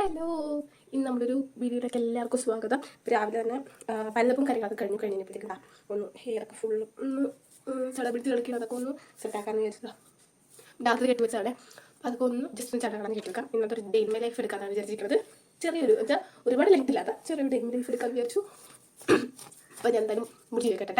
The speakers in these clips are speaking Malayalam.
ഹലോ. ഇന്ന് നമ്മളൊരു വീഡിയോയിലേക്ക് എല്ലാവർക്കും സ്വാഗതം. രാവിലെ തന്നെ പല്ലപ്പും കാര്യങ്ങളൊക്കെ കഴിഞ്ഞു കഴിഞ്ഞപ്പോഴത്തേക്ക് ഒന്ന് ഹെയർ ഒക്കെ ഫുള്ള് ഒന്ന് ചടപിടിച്ച് കളിക്കണം അതൊക്കെ ഒന്ന് സെറ്റാക്കാമെന്ന് വിചാരിച്ചതാ. രാത്രി കെട്ടി വെച്ചാണ് അതൊക്കെ ഒന്ന് ജസ്റ്റ് ഒന്ന് ചടകളാണ് കെട്ടിവെക്കാം ഇന്നത്തെ ഒരു ഡെയിൻ ലൈഫ് എടുക്കാനാണ് വിചാരിച്ചിരിക്കുന്നത്. ചെറിയൊരു വെച്ചാൽ ഒരുപാട് ലെങ്ത് ഇല്ലാത്ത ചെറിയൊരു ഡെയിൻ ലൈഫ് എടുക്കാമെന്ന് വിചാരിച്ചു. അപ്പം ഞാൻ എന്തായാലും മുടി കേട്ടോ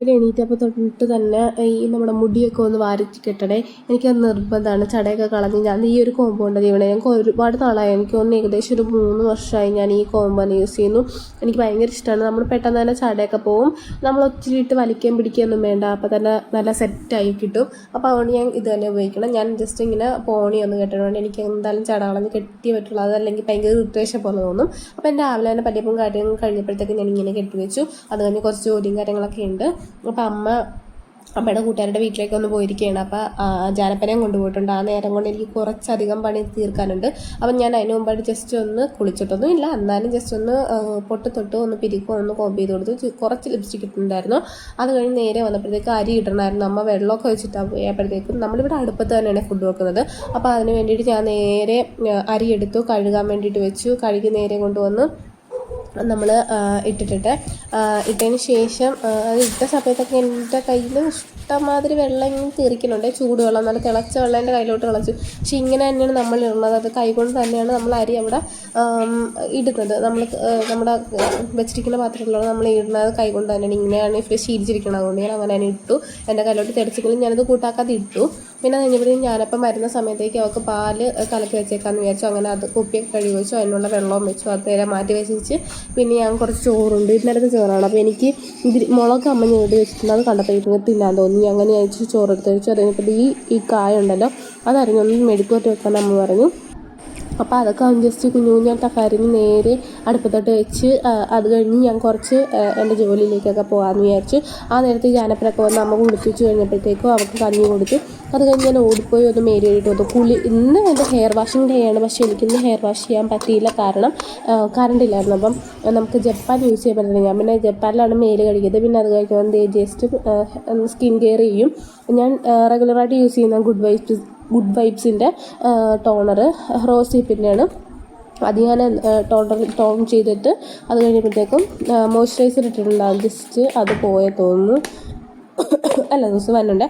പിന്നെ എണീറ്റപ്പോൾ തൊട്ട് തന്നെ ഈ നമ്മുടെ മുടിയൊക്കെ ഒന്ന് വാരി കെട്ടണേ. എനിക്ക് നിർബന്ധമാണ് ചടയൊക്കെ കളഞ്ഞ് ഞാൻ ഈ ഒരു കോമ്പോ ഉണ്ട് ഇവിടെ ഞങ്ങൾക്ക് ഒരുപാട് നാളായി. എനിക്ക് ഒന്ന് ഏകദേശം ഒരു മൂന്ന് വർഷമായി ഞാൻ ഈ കോമ്പോ യൂസ് ചെയ്യുന്നു. എനിക്ക് ഭയങ്കര ഇഷ്ടമാണ് നമ്മൾ പെട്ടെന്ന് തന്നെ ചടയൊക്കെ പോകും നമ്മൾ ഒത്തിരി ഇട്ട് വലിക്കുകയും പിടിക്കുകയൊന്നും വേണ്ട. അപ്പോൾ തന്നെ നല്ല സെറ്റായി കിട്ടും. അപ്പോൾ അതുകൊണ്ട് ഞാൻ ഇത് തന്നെ ഉപയോഗിക്കണം. ഞാൻ ജസ്റ്റ് ഇങ്ങനെ പോണി ഒന്ന് കെട്ടണോണ്ട് എനിക്ക് എന്തായാലും ചട കളഞ്ഞ് കെട്ടിയേ പറ്റുള്ളൂ. അതല്ലെങ്കിൽ ഭയങ്കര ഇറിറ്റേഷൻ പോലെ തോന്നും. അപ്പോൾ എന്റെ രാവിലെ തന്നെ പല്ലിയപ്പും കാര്യങ്ങൾ കഴിഞ്ഞപ്പോഴത്തേക്ക് ഞാൻ ഇങ്ങനെ കെട്ടി വെച്ചു. അത് കഴിഞ്ഞ് കുറച്ച് ജോലിയും കാര്യങ്ങളൊക്കെ ഉണ്ട്. അപ്പോൾ അമ്മ അമ്മയുടെ കൂട്ടുകാരുടെ വീട്ടിലേക്ക് ഒന്ന് പോയിരിക്കുകയാണ്. അപ്പോൾ ജാനപ്പനെയും കൊണ്ടുപോയിട്ടുണ്ട്. ആ നേരം കൊണ്ട് എനിക്ക് കുറച്ചധികം പണി തീർക്കാനുണ്ട്. അപ്പം ഞാൻ അതിന് മുമ്പായിട്ട് ജസ്റ്റ് ഒന്ന് കുളിച്ചിട്ടൊന്നും ഇല്ല. എന്നാലും ജസ്റ്റ് ഒന്ന് പൊട്ട് തൊട്ട് ഒന്ന് പിരിക്കുക ഒന്ന് കോമ്പ് ചെയ്ത് കൊടുത്തു കുറച്ച് ലിപ്സ്റ്റിക് ഇട്ടിട്ടുണ്ടായിരുന്നു. അത് കഴിഞ്ഞ് നേരെ വന്നപ്പോഴത്തേക്ക് അരി ഇടണമായിരുന്നു. അമ്മ വെള്ളമൊക്കെ വെച്ചിട്ടാണ് പോയപ്പോഴത്തേക്കും നമ്മളിവിടെ അടുപ്പത്ത് തന്നെയാണ് ഫുഡ് വെക്കുന്നത്. അപ്പോൾ അതിന് വേണ്ടിയിട്ട് ഞാൻ നേരെ അരി എടുത്തു കഴുകാൻ വേണ്ടിയിട്ട് വെച്ചു. കഴുകി നേരെ കൊണ്ടുവന്ന് നമ്മൾ ഇട്ടിട്ടിട്ട് ഇട്ടതിന് ശേഷം അത് ഇട്ട സമയത്തൊക്കെ എന്റെ കയ്യിൽ ഇഷ്ടംമാതിരി വെള്ളം ഇങ്ങനെ തീർക്കുന്നുണ്ട് ചൂടുവെള്ളം നല്ല തിളച്ച വെള്ളം എന്റെ കയ്യിലോട്ട് തിളച്ചു. പക്ഷെ ഇങ്ങനെ തന്നെയാണ് നമ്മൾ ഇടുന്നത്. അത് കൈകൊണ്ട് തന്നെയാണ് നമ്മൾ അരി അവിടെ ഇടുന്നത്. നമ്മൾ നമ്മുടെ വെച്ചിരിക്കുന്ന പാത്രത്തിലാണ് നമ്മൾ ഇടുന്നത്. കൈകൊണ്ട് തന്നെയാണ്. ഇങ്ങനെയാണ് ഇപ്പോൾ ശീലിച്ചിരിക്കുന്നത്. അതുകൊണ്ട് ഞാൻ അങ്ങനെ തന്നെ ഇട്ടു. എന്റെ കയ്യിലോട്ട് തിളച്ചെങ്കിലും ഞാനത് കൂട്ടാക്കാതെ ഇട്ടു. പിന്നെ അത് കഴിഞ്ഞപ്പോഴത്തേക്കും ഞാനപ്പം വരുന്ന സമയത്തേക്ക് അവൾക്ക് പാൽ കലക്കി വെച്ചേക്കാന്ന് വിചാരിച്ചു. അങ്ങനെ അത് കുപ്പിയൊക്കെ കഴുകി വെച്ചു. അതിനുള്ള വെള്ളവും വെച്ചു. അത് നേരെ മാറ്റി വെച്ചിട്ട് പിന്നെ ഞാൻ കുറച്ച് ചോറുണ്ട്. ഇന്നലത്തെ ചോറാണ്. അപ്പോൾ എനിക്ക് ഇതിൽ മുളക് അമ്മ ഞെടി വെച്ചിട്ടുണ്ട്. അത് കണ്ടപ്പോൾ തിന്നാൻ തോന്നി. അങ്ങനെ അയച്ചു ചോറെടുത്ത് വെച്ച് അറിഞ്ഞപ്പോൾ ഈ ഈ കായ ഉണ്ടല്ലോ അതറിഞ്ഞൊന്ന് മെഴുക്കുവരട്ടി വെക്കാൻ അമ്മ പറഞ്ഞു. അപ്പോൾ അതൊക്കെ ജസ്റ്റ് കുഞ്ഞു കുഞ്ഞായിട്ടൊക്കെ അരിഞ്ഞ് നേരെ അടുപ്പത്തോട്ട് വെച്ച് അത് കഴിഞ്ഞ് ഞാൻ കുറച്ച് എന്റെ ജോലിയിലേക്കൊക്കെ പോകാമെന്ന് വിചാരിച്ചു ആ നേരത്തെ ജാനപ്പനൊക്കെ വന്ന് അമ്മ കുളിപ്പിച്ച് കഴിഞ്ഞപ്പോഴത്തേക്കും അവൾക്ക് കഞ്ഞി കൊടുത്തു. അത് കഴിഞ്ഞ് ഞാൻ ഓടിപ്പോയി ഒന്ന് മേരി കഴിയിട്ട് വന്നു. കുളി ഇന്ന് എന്റെ ഹെയർ വാഷിംഗ് ഡേ ആണ്. പക്ഷേ എനിക്കിന്ന് ഹെയർ വാഷ് ചെയ്യാൻ പറ്റിയില്ല കാരണം കറണ്ട് ഇല്ലായിരുന്നു. അപ്പം നമുക്ക് ജപ്പാൻ യൂസ് ചെയ്യാൻ പറ്റില്ല ഞാൻ പിന്നെ ജപ്പാനിലാണ് മേൽ കഴുകിയത് പിന്നെ അത് കഴിക്കുമ്പോൾ എന്ത് ജസ്റ്റ് സ്കിൻ കെയർ ചെയ്യും. ഞാൻ റെഗുലറായിട്ട് യൂസ് ചെയ്യുന്ന ഗുഡ് വൈബ്സ് ഗുഡ് വൈബ്സിന്റെ ടോണർ റോസ് ഹിപ്പിന്റെയാണ് അത് ഞാൻ ടോണർ ടോൺ ചെയ്തിട്ട് അത് കഴിഞ്ഞപ്പോഴത്തേക്കും മോയ്സ്ചറൈസർ ഇട്ടിട്ടുണ്ടാകും ജസ്റ്റ് അത് പോയ തോന്നുന്നു. അല്ല ദിവസം വന്നുണ്ട്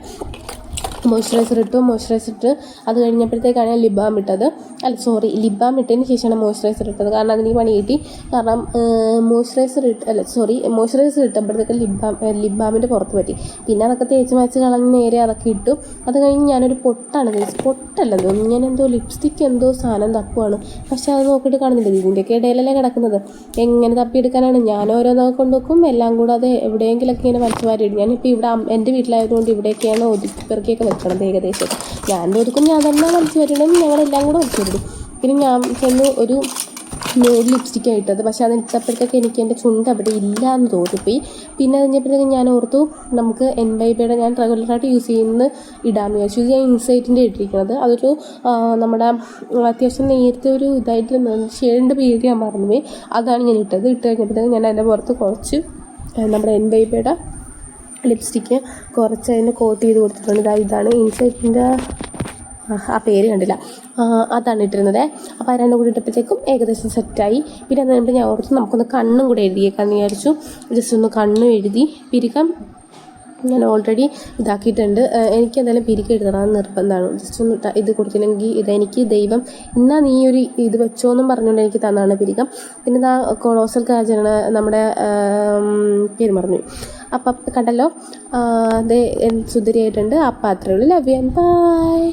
മോയ്സ്ചറൈസർ ഇട്ടു മോയ്സ്ചറൈസർ ഇട്ട് അത് കഴിഞ്ഞപ്പോഴത്തേക്കാണ് ഞാൻ ലിബാം ഇട്ടത്. അല്ല സോറി ലിബാം ഇട്ടതിന് ശേഷമാണ് മോയ്സ്ചറൈസർ ഇട്ടത്. കാരണം അതിന് പണി കിട്ടി. കാരണം മോയ്സ്ചറൈസർ ഇട്ട് അല്ല സോറി മോയ്സ്ചറൈസർ ഇട്ടപ്പോഴത്തേക്ക് ലിബാം ലിബാമിന്റെ പുറത്ത് പറ്റി. പിന്നെ അതൊക്കെ തേച്ച് മാച്ച് കളഞ്ഞ് നേരെ അതൊക്കെ ഇട്ടു. അത് കഴിഞ്ഞ് ഞാനൊരു പൊട്ടാണ് തേച്ച് പൊട്ടല്ല തോന്നുന്നു ഞാൻ എന്തോ ലിപ്സ്റ്റിക്ക് എന്തോ സാധനം തപ്പുവാണ്. പക്ഷേ അത് നോക്കിയിട്ട് കാണുന്നില്ല. ഇതിന്റെയൊക്കെ ഇടയിലല്ലേ കിടക്കുന്നത്. എങ്ങനെ തപ്പിയെടുക്കാനാണ്? ഞാൻ ഓരോന്നൊക്കെ കൊണ്ടുവെക്കും. എല്ലാം കൂടാതെ എവിടെയെങ്കിലൊക്കെ ഇങ്ങനെ വലിച്ചു വാരി ഞാനിപ്പോൾ ഇവിടെ എന്റെ വീട്ടിലായതുകൊണ്ട് ഇവിടെയൊക്കെയാണ് ഒതുക്കി പെറുക്കിയൊക്കെ വെക്കണത് ഏകദേശം ഞാൻ ഒതുക്കും ഞാൻ തന്നെ വലിച്ചു വരണം. ഞങ്ങളെല്ലാം കൂടെ വലിച്ചു വരും. പിന്നെ ഞാൻ ചെന്ന് ഒരു ന്യൂഡ് ലിപ്സ്റ്റിക്ക് ഇട്ടത്. പക്ഷേ അത് ഇട്ടപ്പോഴത്തേക്ക് എനിക്ക് എന്റെ ചുണ്ട് അവിടെ ഇല്ല എന്ന് തോന്നിപ്പോയി. പിന്നെ കഴിഞ്ഞപ്പോഴത്തേക്ക് ഞാൻ ഓർത്തു നമുക്ക് എൻ ബൈബിയുടെ ഞാൻ റെഗുലറായിട്ട് യൂസ് ചെയ്യുന്ന ഇടാമെന്ന് വിചാരിച്ചു. ഞാൻ ഇൻസൈറ്റിന്റെ ഇട്ടിരിക്കുന്നത് അതൊരു നമ്മുടെ അത്യാവശ്യം നേരത്തെ ഒരു ഇതായിട്ട് ഷെയ്ഡിന്റെ പേര് ഞാൻ മറന്നുപോയി. അതാണ് ഞാൻ ഇട്ടത്. ഇട്ട് കഴിഞ്ഞപ്പോഴത്തേക്ക് ഞാൻ അതിന്റെ പുറത്ത് കുറച്ച് നമ്മുടെ എൻ ബൈബിയുടെ ലിപ്സ്റ്റിക്ക് കുറച്ച് അതിന് കോട്ട് ചെയ്ത് കൊടുത്തിട്ടുണ്ട്. ഇതാ ഇതാണ് ഇൻസൈറ്റിന്റെ ആ പേര് കണ്ടില്ല. ആ, അതാണ് ഇട്ടിരുന്നത്. അപ്പോൾ രണ്ടും കൂടി ഇട്ടപ്പോഴത്തേക്കും ഏകദേശം സെറ്റായി പിന്നെ അത് കഴിയുമ്പോൾ ഞാൻ ഓർത്ത് നമുക്കൊന്ന് കണ്ണും കൂടെ എഴുതിയേക്കാന്ന് വിചാരിച്ചു. ജസ്റ്റ് ഒന്ന് കണ്ണും എഴുതി പിരികം ഞാൻ ഓൾറെഡി ഇതാക്കിയിട്ടുണ്ട്. എനിക്ക് എന്തായാലും പിരിക്കം എഴുതണം നിർബന്ധമാണ്. ജസ്റ്റ് ഒന്ന് ഇത് കൊടുത്തില്ലെങ്കിൽ ഇതെനിക്ക് ദൈവം ഇന്നാ നീ ഒരു ഇത് വെച്ചോ എന്നും പറഞ്ഞുകൊണ്ട് എനിക്ക് തന്നാണ് പിരികം പിന്നെ ഇതാ കൊളോസൽ കാജാണ് നമ്മുടെ ആം, പേര് മറന്നു അപ്പം കണ്ടല്ലോ അതെ സുന്ദരിയായിട്ടുണ്ട്. അപ്പം അത്രയുള്ളൂ ലവ് യു ബൈ